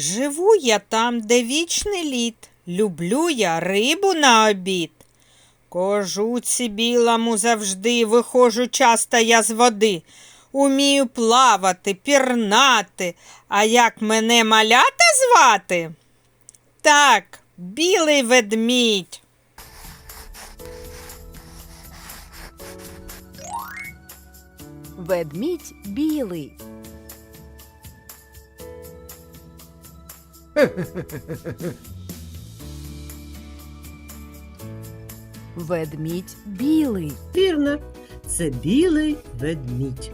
Живу я там, де вічний лід, люблю я рибу на обід. Кожуці білому завжди виходжу часто я з води. Умію плавати, пірнати, а як мене малята звати? Так, білий ведмідь. Ведмідь білий. Ведмідь білий. Вірно, це білий ведмідь.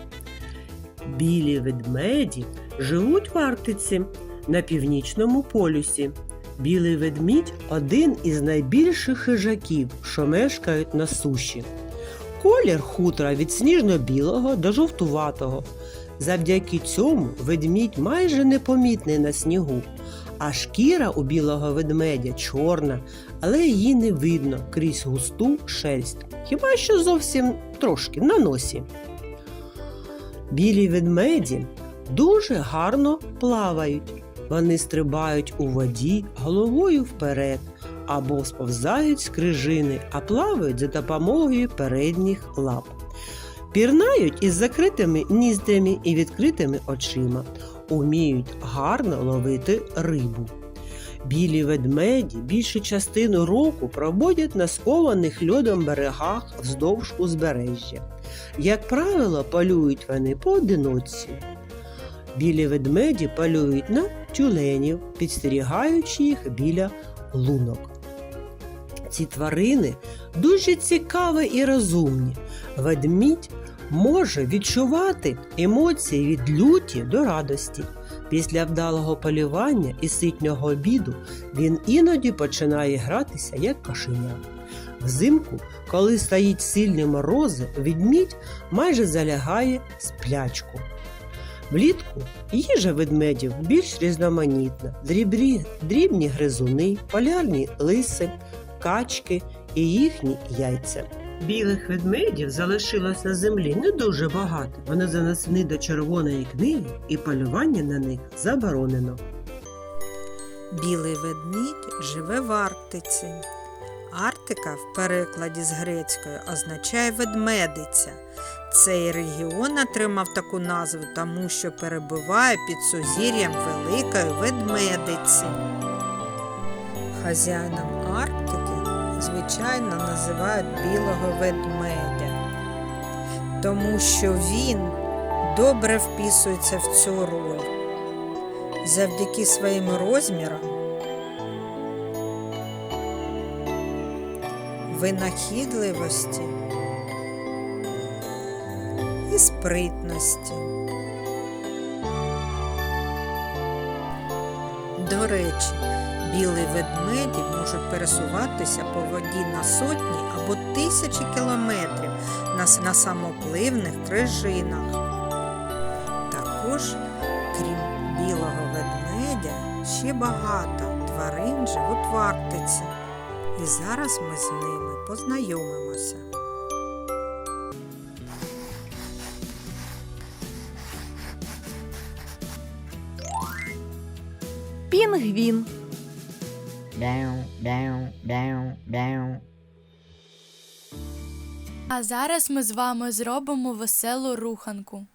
Білі ведмеді живуть в Арктиці на північному полюсі. Білий ведмідь один із найбільших хижаків, що мешкають на суші. Колір хутра від сніжно-білого до жовтуватого. Завдяки цьому ведмідь майже непомітний на снігу, а шкіра у білого ведмедя чорна, але її не видно крізь густу шерсть, хіба що зовсім трошки на носі. Білі ведмеді дуже гарно плавають. Вони стрибають у воді головою вперед або сповзають з крижини, а плавають за допомогою передніх лап. Пірнають із закритими ніздрями і відкритими очима, уміють гарно ловити рибу. Білі ведмеді більшу частину року проводять на скованих льодом берегах вздовж узбережжя. Як правило, полюють вони поодиночці. Білі ведмеді полюють на тюленів, підстерігаючи їх біля лунок. Ці тварини дуже цікаві і розумні. Ведмідь може відчувати емоції від люті до радості. Після вдалого полювання і ситнього обіду він іноді починає гратися як кошеня. Взимку, коли стоїть сильні морози, відмідь майже залягає сплячку. Влітку їжа ведмедів більш різноманітна: дрібні, дрібні гризуни, полярні лиси, качки і їхні яйця. Білих ведмедів залишилось на землі не дуже багато. Вони занесені до червоної книги, і полювання на них заборонено. Білий ведмідь живе в Арктиці. Арктика в перекладі з грецької означає ведмедиця. Цей регіон отримав таку назву, тому що перебуває під сузір'ям Великої ведмедиці. Хазяїном звичайно, називають білого ведмедя, тому що він добре вписується в цю роль. Завдяки своїм розмірам винахідливості і спритності. До речі, білі ведмеді можуть пересуватися по воді на сотні або тисячі кілометрів на, на самопливних крижинах. Також, крім білого ведмедя, ще багато тварин живуть в Арктиці. І зараз ми з ними познайомимося. Пінгвін. Down, down, down, down. А зараз ми з вами зробимо веселу руханку.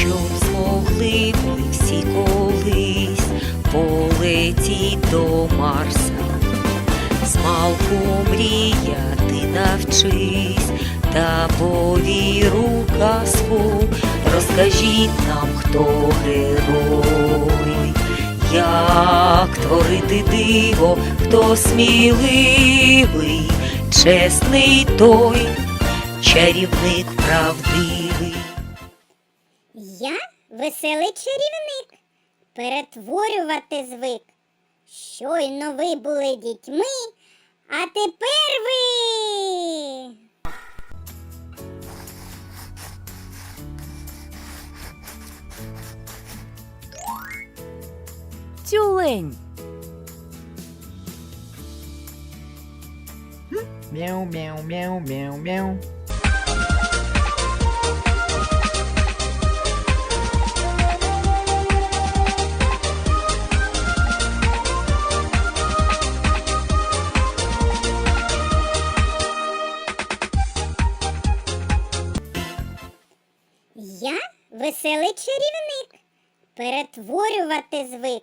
щоб змогли ми всі колись полетіть до Марса, Змалку мріяти навчись та повіру казку, розкажіть нам, хто герой, як творити диво, хто сміливий, чесний той, чарівник правдивий. Я веселий чарівник, перетворювати звик. Щойно ви були дітьми, а тепер ви. Тюлень. Мяу, мяу, мяу, мяу, мяу. Веселий чарівник, перетворювати звик.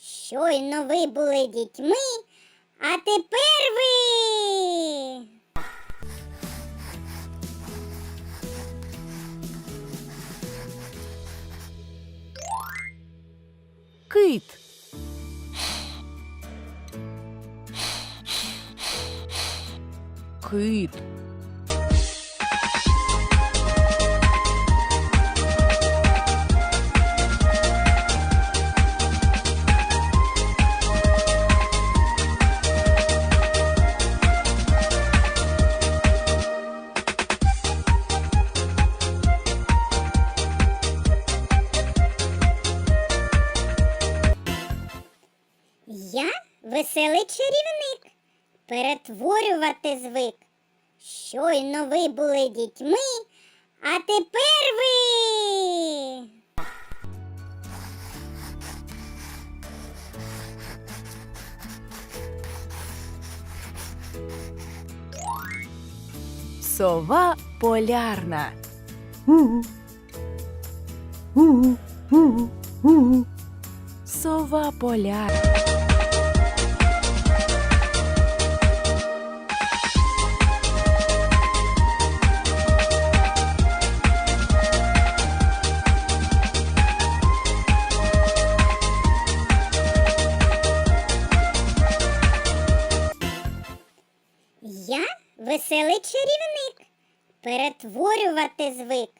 Щойно ви були дітьми, а тепер ви. Кит. Кит. Веселий чарівник, перетворювати звик. Щойно ви були дітьми, а тепер ви. Сова полярна. Сова полярна. Я веселий чарівник, перетворювати звик.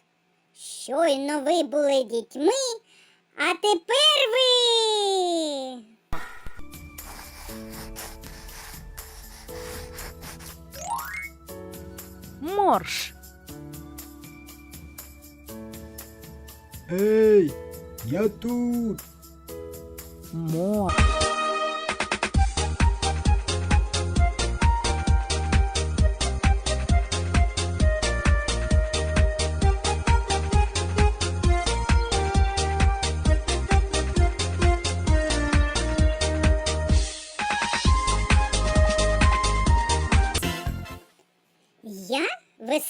Щойно ви були дітьми, а тепер ви. Морж. Ей, я тут. Морж.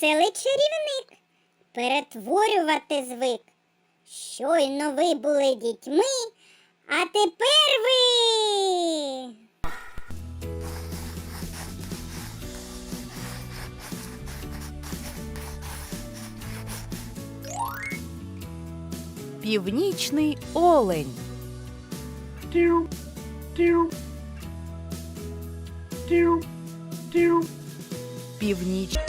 Веселий чарівник, перетворювати звик. Щойно ви були дітьми, а тепер ви. Північний олень. Північ.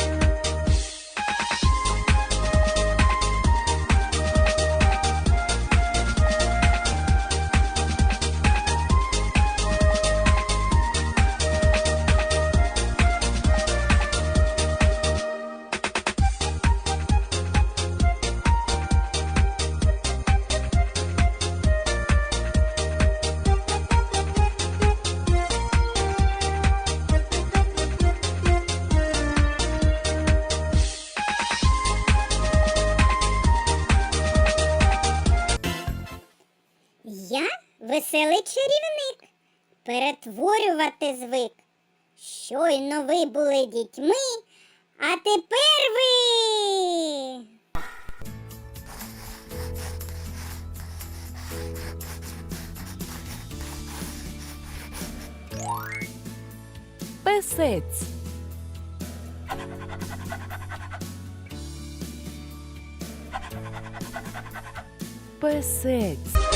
Веселий чарівник, перетворювати звик. Щойно ви були дітьми, а тепер ви. Песець. Песець.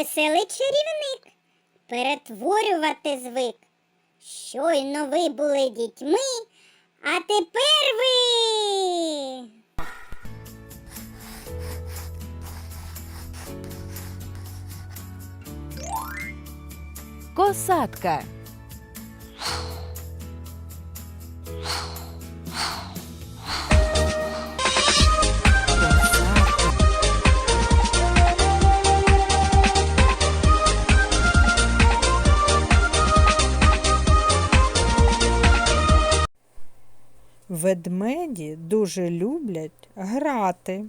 Веселий чарівник, перетворювати звик. Щойно ви були дітьми, а тепер ви. Косатка. Ведмеді дуже люблять грати.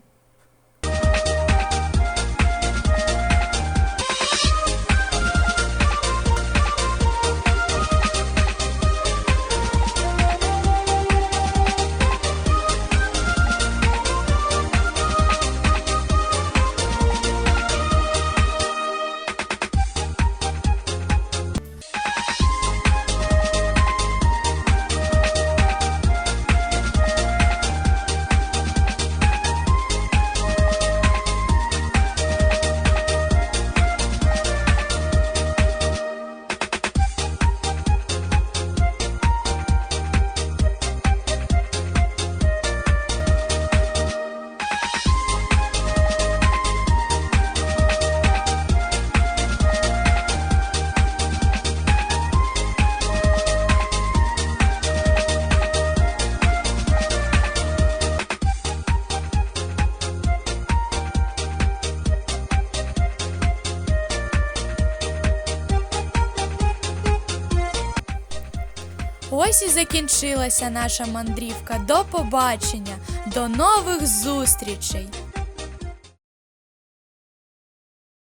Ось і закінчилася наша мандрівка. До побачення, до нових зустрічей!